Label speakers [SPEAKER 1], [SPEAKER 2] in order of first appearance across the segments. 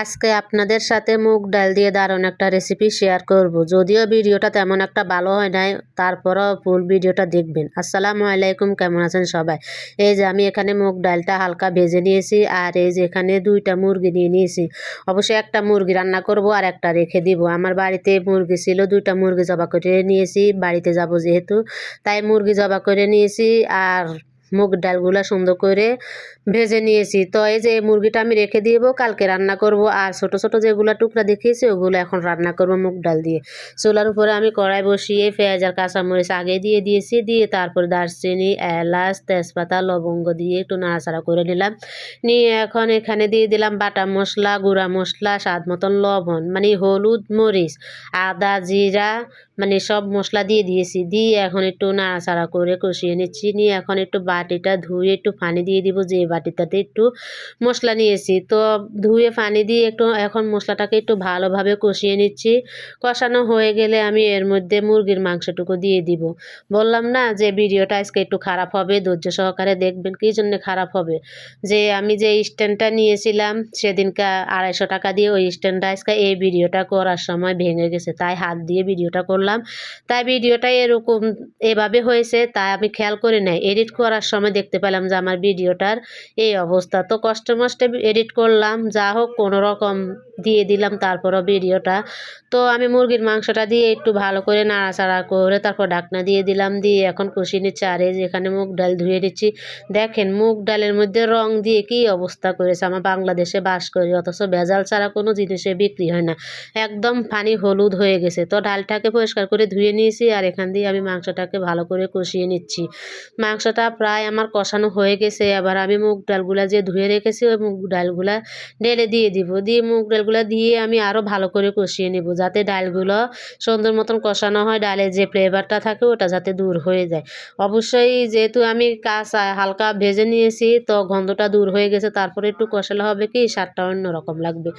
[SPEAKER 1] আজকে আপনাদের সাথে মুগ ডাল দিয়ে দারুণ একটা রেসিপি শেয়ার করব। যদিও ভিডিওটা তেমন একটা ভালো হয় নাই, তারপরও ফুল ভিডিওটা দেখবেন। আসসালামু আলাইকুম, কেমন আছেন সবাই? এই যে আমি এখানে মুগ ডালটা হালকা ভেজে নিয়েছি, আর এই যে এখানে দুইটা মুরগি নিয়ে নিয়েছি। অবশ্যই একটা মুরগি রান্না করব আর একটা রেখে দিব। আমার বাড়িতে মুরগি ছিল, দুইটা মুরগি জবা করে নিয়েছি, বাড়িতে যাব যেহেতু, তাই মুরগি জবা করে নিয়েছি, আর মুগ ডালগুলো সুন্দর করে ভেজে নিয়েছি। তো এই যে মুরগিটা আমি রেখে দিব কালকে রান্না করব। আর ছোট ছোট যেগুলো টুকরা দেখিয়েছি, ওগুলো এখন রান্না করব মুগ ডাল দিয়ে। চুলার উপরে আমি কড়াই বসিয়ে পেঁয়াজ আর কাঁচামরিচ আগে দিয়ে দিয়েছি, দিয়ে তারপর দারচিনি, এলাচ, তেজপাতা, লবঙ্গ দিয়ে একটু নাড়াচাড়া করে নিলাম। নিয়ে এখন এখানে দিয়ে দিলাম বাটা মশলা, গুঁড়া মশলা, স্বাদ মতন লবণ মানে হলুদ মরিচ, আদা, জিরা মানে সব মশলা দিয়ে দিয়েছি। দিয়ে এখন একটু নাড়াচাড়া করে কষিয়ে নিচ্ছি। নিয়ে এখন একটু বাটিটা ধুয়ে একটু পানি দিয়ে দিব যে বাটিটাতে একটু মশলা নিয়েছি। তো ধুয়ে পানি দিয়ে একটু এখন মশলাটাকে একটু ভালোভাবে কষিয়ে নিচ্ছি। কষানো হয়ে গেলে আমি এর মধ্যে মুরগির মাংসটুকু দিয়ে দিব। বললাম না যে ভিডিওটা আজকে একটু খারাপ হবে, ধৈর্য সহকারে দেখবেন কী জন্য খারাপ হবে। যে আমি যে স্ট্যান্ডটা নিয়েছিলাম সেদিনকা আড়াইশো টাকা দিয়ে ওই স্ট্যান্ডটা আজকে এই ভিডিওটা করার সময় ভেঙে গেছে। তাই হাত দিয়ে ভিডিওটা করলাম। তাই ভিডিওটা এরকম এভাবে হয়েছে তাই আমি খেয়াল করে নাই। এডিট করার সময় দেখতে পেলাম যে আমার ভিডিওটার এই অবস্থা। তো কষ্ট মষ্টে এডিট করলাম। যা হোক, কোনো রকম দিয়ে দিলাম, তারপরও ভিডিওটা। তো আমি মুরগির মাংসটা দিয়ে একটু ভালো করে নাড়াচাড়া করে তারপর ডাকনা দিয়ে দিলাম, দিয়ে এখন কষিয়ে নিচ্ছে। আর এই যে এখানে মুগ ডাল ধুয়ে দিচ্ছি দেখেন মুগ ডালের মধ্যে রং দিয়ে কি অবস্থা করেছে, আমার বাংলাদেশে বাস করি, অথচ ভেজাল ছাড়া কোনো জিনিসে বিক্রি হয় না। একদম পানি হলুদ হয়ে গেছে। তো ডালটাকে পরিষ্কার করে ধুয়ে নিয়েছি আর এখান দিয়ে আমি মাংসটাকে ভালো করে কষিয়ে নিচ্ছি। মাংসটা প্রায় আমার কষানো হয়ে গেছে। আবার আমি মুগ ডালগুলা যে ধুয়ে রেখেছি, ওই মুগ ডালগুলা ঢেলে দিয়ে দিব। দিয়ে মুগ ডালগুলা দিয়ে আমি আরও ভালো করে কষিয়ে নেব। যাতে ডালগুলো সুন্দর মতন কষানো হয় ডালের যে ফ্লেভারটা থাকে ওটা যাতে দূর হয়ে যায়। অবশ্যই যেহেতু আমি কাঁচা, হালকা ভেজে নিয়েছি, তো গন্ধটা দূর হয়ে গেছে, তারপরে একটু কষালে হবে কি, স্বাদটা অন্যরকম লাগবে।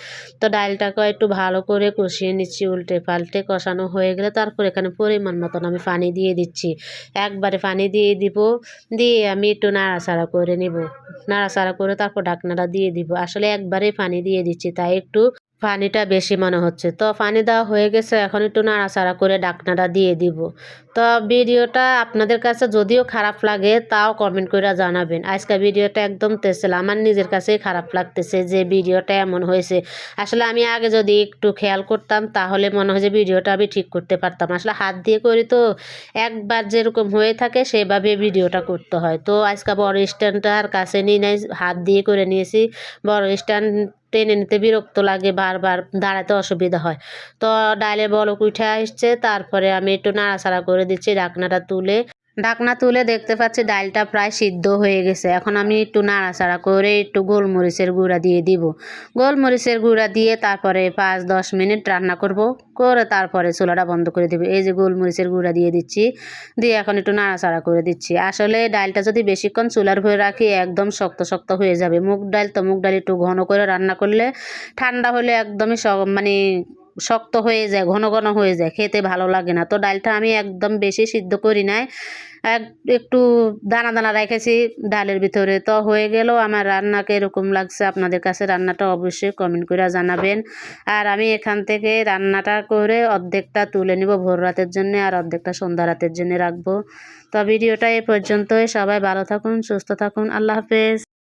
[SPEAKER 1] তো ডালটাকে একটু ভালো করে কষিয়ে নিচ্ছি, উল্টে পাল্টে কষানো হয়ে গেলে তারপর এখানে পরিমাণ মতন আমি পানি দিয়ে দিচ্ছি। একবারে পানি দিয়ে দিব, দিয়ে আমি একটু নাড়াচাড়া করে নিব। নাড়াচাড়া করে তারপর ঢাকনাটা দিয়ে দিব। আসলে একবারে পানি দিয়ে দিচ্ছি, তাই একটু পানিটা বেশি মনে হচ্ছে। তো পানি দেওয়া হয়ে গেছে, এখন একটু নাড়াচাড়া করে ডাকনাটা দিয়ে দিব। তো ভিডিওটা আপনাদের কাছে যদিও খারাপ লাগে, তাও কমেন্ট করে জানাবেন। আজকে ভিডিওটা একদম তেছিল আমার নিজের কাছেই খারাপ লাগতেছে যে ভিডিওটা এমন হয়েছে। আসলে আমি আগে যদি একটু খেয়াল করতাম, তাহলে মনে হয় যে ভিডিওটা আমি ঠিক করতে পারতাম। আসলে হাত দিয়ে করি তো, একবার যেরকম হয়ে থাকে, সেভাবে ভিডিওটা করতে হয়। তো আজকে বড় স্ট্যান্ডটার কাছে নিয়ে নাই, হাত দিয়ে করে নিয়েছি। বড় স্ট্যান্ড টেনে নিতে বিরক্ত লাগে বারবার, দাঁড়াতে অসুবিধা হয়। তো ডাইলে বলক উঠে আসছে, তারপরে আমি একটু নাড়াচাড়া করে দিচ্ছি, ঢাকনাটা তুলে ঢাকনা তুলে দেখতে পাচ্ছি ডালটা প্রায় সিদ্ধ হয়ে গেছে। এখন আমি একটু নাড়াচাড়া করে একটু গোলমরিচের গুঁড়া দিয়ে দিব। গোলমরিচের গুঁড়া দিয়ে তারপরে পাঁচ দশ মিনিট রান্না করব। করে তারপরে চুলাটা বন্ধ করে দেবো। এই যে গোলমরিচের গুঁড়া দিয়ে দিচ্ছি, দিয়ে এখন একটু নাড়াচাড়া করে দিচ্ছি। আসলে ডালটা যদি বেশিক্ষণ চুলার ভরে রাখি, একদম শক্ত শক্ত হয়ে যাবে। মুগ ডাল তো মুগ ডাল একটু ঘন করে রান্না করলে ঠান্ডা হলে একদমই মানে শক্ত হয়ে যায়, ঘন ঘন হয়ে যায়, খেতে ভালো লাগে না। তো ডালটা আমি একদম বেশি সিদ্ধ করি নাই। এক, একটু দানা দানা রেখেছি ডালের ভিতরে। তো হয়ে গেল আমার রান্নাকে এরকম লাগছে আপনাদের কাছে রান্নাটা অবশ্যই কমেন্ট করে জানাবেন। আর আমি এখান থেকে রান্নাটা করে অর্ধেকটা তুলে নিব ভোর রাতের জন্য আর অর্ধেকটা সন্ধ্যা রাতের জন্য রাখব। তো ভিডিওটা এ পর্যন্তই। সবাই ভালো থাকুন, সুস্থ থাকুন। আল্লাহ হাফেজ।